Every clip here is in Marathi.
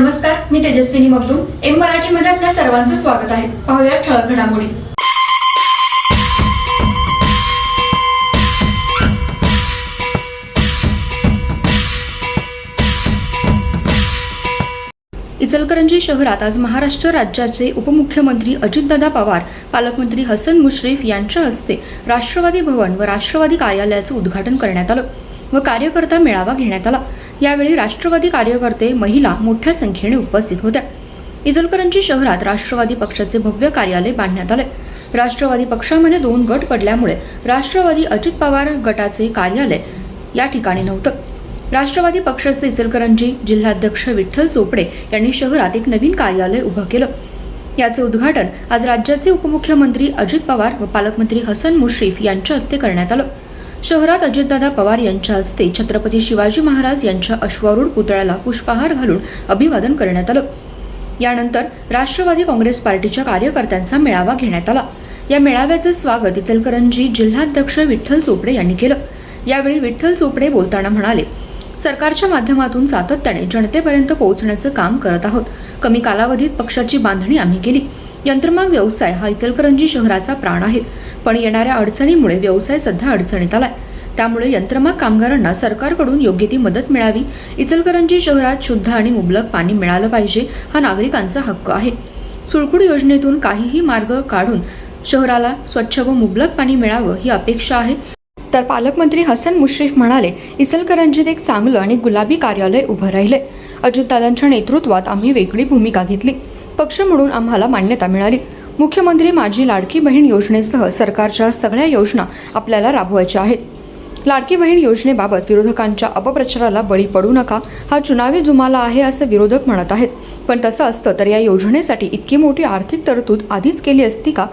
नमस्कार मी तेजस्विनी मगदूम. एम मराठीमध्ये आपल्या सर्वांचं स्वागत आहे. पाहूया ठळक घडामोडी. इचलकरंजी शहरात आज महाराष्ट्र राज्याचे उपमुख्यमंत्री अजितदादा पवार पालकमंत्री हसन मुश्रीफ यांच्या हस्ते राष्ट्रवादी भवन व राष्ट्रवादी कार्यालयाचं उद्घाटन करण्यात आलं व कार्यकर्ता मेळावा घेण्यात आला. यावेळी राष्ट्रवादी कार्यकर्ते महिला मोठ्या संख्येने उपस्थित होत्या. इचलकरंजी शहरात राष्ट्रवादी पक्षाचे भव्य कार्यालय बांधण्यात आले. राष्ट्रवादी पक्षामध्ये दोन गट पडल्यामुळे राष्ट्रवादी अजित पवार गटाचे कार्यालय या ठिकाणी नव्हतं. राष्ट्रवादी पक्षाचे इचलकरंजी जिल्हाध्यक्ष विठ्ठल चोपडे यांनी शहरात एक नवीन कार्यालय उभं केलं. याचे उद्घाटन आज राज्याचे उपमुख्यमंत्री अजित पवार व पालकमंत्री हसन मुश्रीफ यांच्या हस्ते करण्यात आलं. शहरात अजितदादा पवार यांच्या हस्ते छत्रपती शिवाजी महाराज यांच्या अश्वारूढ पुतळ्याला पुष्पहार घालून अभिवादन करण्यात आलं. यानंतर राष्ट्रवादी काँग्रेस पार्टीच्या कार्यकर्त्यांचा मेळावा घेण्यात आला. या मेळाव्याचं स्वागत इचलकरंजी जिल्हाध्यक्ष विठ्ठल चोपडे यांनी केलं. यावेळी विठ्ठल चोपडे बोलताना म्हणाले सरकारच्या माध्यमातून सातत्याने जनतेपर्यंत पोहोचण्याचं काम करत आहोत. कमी कालावधीत पक्षाची बांधणी आम्ही केली. यंत्रमाग व्यवसाय हा इचलकरंजी शहराचा प्राण आहे. पण येणाऱ्या अडचणीमुळे व्यवसाय सध्या अडचणीत आलाय. त्यामुळे यंत्रमाग कामगारांना सरकारकडून योग्य ती मदत मिळावी इचलकरंजी शहरात शुद्ध आणि मुबलक पाणी मिळालं पाहिजे हा नागरिकांचा हक्क आहे. सुळकुड योजनेतून काहीही मार्ग काढून शहराला स्वच्छ व मुबलक पाणी मिळावं ही अपेक्षा आहे. तर पालकमंत्री हसन मुश्रीफ म्हणाले इचलकरंजीत एक चांगलं आणि गुलाबी कार्यालय उभं राहिले अजितदादांच्या नेतृत्वात आम्ही वेगळी भूमिका घेतली. पक्ष म्हणून आम्हाला मान्यता मिळाली. मुख्यमंत्री माझी लाडकी बहीण योजनेसह सरकारच्या सगळ्या योजना आपल्याला राबवायच्या आहेत. लाडकी बहीण योजनेबाबत विरोधकांच्या अपप्रचाराला बळी पडू नका हा चुनावी जुमाला आहे असं विरोधक म्हणत आहेत. पण तसं असतं तर या योजनेसाठी इतकी मोठी आर्थिक तरतूद आधीच केली असती का?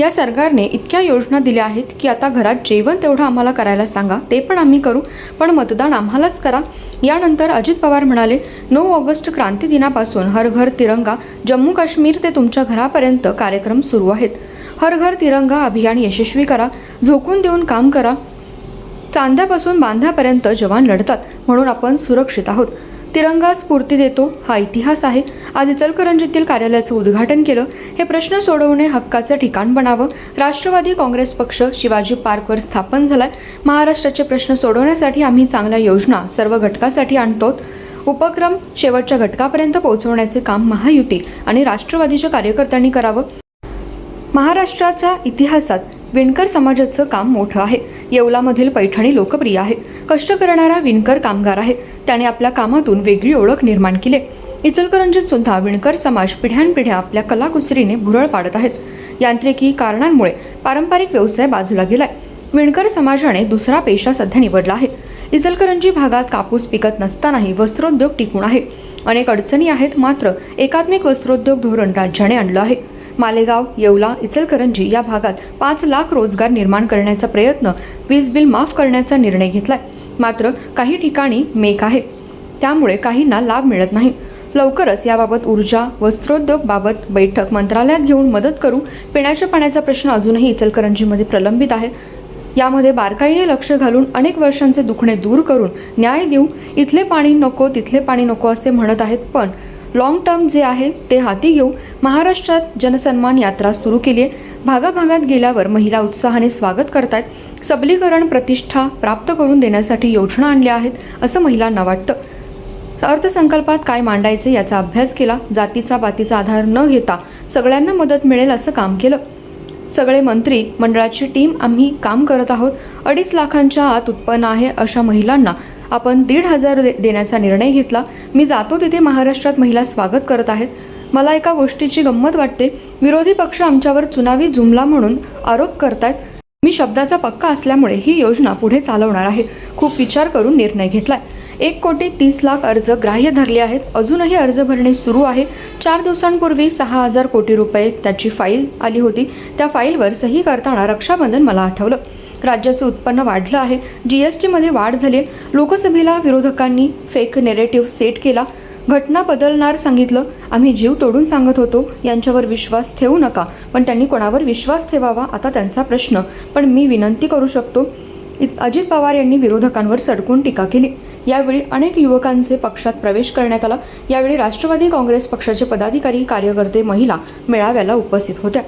या सरकारने इतक्या योजना दिल्या आहेत की आता घरात जेवण तेवढं आम्हाला करायला सांगा ते पण आम्ही करू पण मतदान आम्हालाच करा. यानंतर अजित पवार म्हणाले नऊ ऑगस्ट क्रांती दिनापासून हर घर तिरंगा जम्मू काश्मीर ते तुमच्या घरापर्यंत कार्यक्रम सुरू आहेत. हर घर तिरंगा अभियान यशस्वी करा झोकून देऊन काम करा. चांद्यापासून बांध्यापर्यंत जवान लढतात म्हणून आपण सुरक्षित आहोत. तिरंगा स्फूर्ती देतो हा इतिहास आहे. आज इचलकरंजीतील कार्यालयाचं उद्घाटन केलं. हे प्रश्न सोडवणे हक्काचं ठिकाण बनावं. राष्ट्रवादी काँग्रेस पक्ष शिवाजी पार्कवर स्थापन झालाय. महाराष्ट्राचे प्रश्न सोडवण्यासाठी आम्ही चांगल्या योजना सर्व घटकासाठी आणतो उपक्रम शेवटच्या घटकापर्यंत पोहोचवण्याचे काम महायुती आणि राष्ट्रवादीच्या कार्यकर्त्यांनी करावं. महाराष्ट्राच्या इतिहासात विणकर समाजाचं काम मोठं आहे. येवलामधील पैठणी लोकप्रिय आहे. कष्ट करणारा विणकर कामगार आहे. त्याने आपल्या कामातून वेगळी ओळख निर्माण केली. इचलकरंजीत सुद्धा विणकर समाज पिढ्यानपिढ्या आपल्या कलाकुसरीने भुरळ पाडत आहेत. यांत्रिकी कारणांमुळे पारंपरिक व्यवसाय बाजूला गेलाय. विणकर समाजाने दुसरा पेशा सध्या निवडला आहे. इचलकरंजी भागात कापूस पिकत नसतानाही वस्त्रोद्योग टिकून आहे. अनेक अडचणी आहेत मात्र एकात्मिक वस्त्रोद्योग धोरण राज्याने आणलं आहे. मालेगाव येवला इचलकरंजी या भागात पाच लाख रोजगार निर्माण करण्याचा प्रयत्न वीज बिल माफ करण्याचा निर्णय घेतलाय. मात्र काही ठिकाणी मेक आहे. त्यामुळे काहींना लाभ मिळत नाही. लवकरच याबाबत ऊर्जा वस्त्रोद्योग बाबत बैठक मंत्रालयात घेऊन मदत करू. पिण्याच्या पाण्याचा प्रश्न अजूनही इचलकरंजीमध्ये प्रलंबित आहे. यामध्ये बारकाईने लक्ष घालून अनेक वर्षांचे दुखणे दूर करून न्याय देऊ. इथले पाणी नको तिथले पाणी नको असे म्हणत आहेत पण लॉंग टर्म जे आहे ते हाती घेऊन महाराष्ट्रात जनसन्मान यात्रा सुरू केली आहे. भागाभागात गेल्यावर महिला उत्साहाने स्वागत करतायत. सबलीकरण प्रतिष्ठा प्राप्त करून देण्यासाठी योजना आणल्या आहेत असं महिलांना वाटतं. अर्थसंकल्पात काय मांडायचे याचा अभ्यास केला. जातीचा बातीचा आधार न घेता सगळ्यांना मदत मिळेल असं काम केलं. सगळे मंत्री मंडळाची टीम आम्ही काम करत आहोत. अडीच लाखांच्या आत उत्पन्न आहे अशा महिलांना आपण दीड हजार दे देण्याचा निर्णय घेतला. मी जातो तिथे महाराष्ट्रात महिला स्वागत करत आहेत. मला एका गोष्टीची गंमत वाटते. विरोधी पक्ष आमच्यावर चुनावी जुमला म्हणून आरोप करतायत. मी शब्दाचा पक्का असल्यामुळे ही योजना पुढे चालवणार आहे. खूप विचार करून निर्णय घेतलाय. एक कोटी तीस लाख अर्ज ग्राह्य धरले आहेत. अजूनही अर्ज भरणे सुरू आहे. चार दिवसांपूर्वी सहा हजार कोटी रुपये त्याची फाईल आली होती. त्या फाईलवर सही करताना रक्षाबंधन मला आठवलं. राज्याचं उत्पन्न वाढलं आहे. जी एस टीमध्ये वाढ झाली. लोकसभेला विरोधकांनी फेक नेरेटिव्ह सेट केला. घटना बदलणार सांगितलं. आम्ही जीव तोडून सांगत होतो. यांच्यावर विश्वास ठेवू नका. पण त्यांनी कोणावर विश्वास ठेवावा आता त्यांचा प्रश्न. पण मी विनंती करू शकतो. अजित पवार यांनी विरोधकांवर सडकून टीका केली. यावेळी अनेक युवकांचे पक्षात प्रवेश करण्यात आला. यावेळी राष्ट्रवादी काँग्रेस पक्षाचे पदाधिकारी कार्यकर्ते महिला मेळाव्याला उपस्थित होत्या.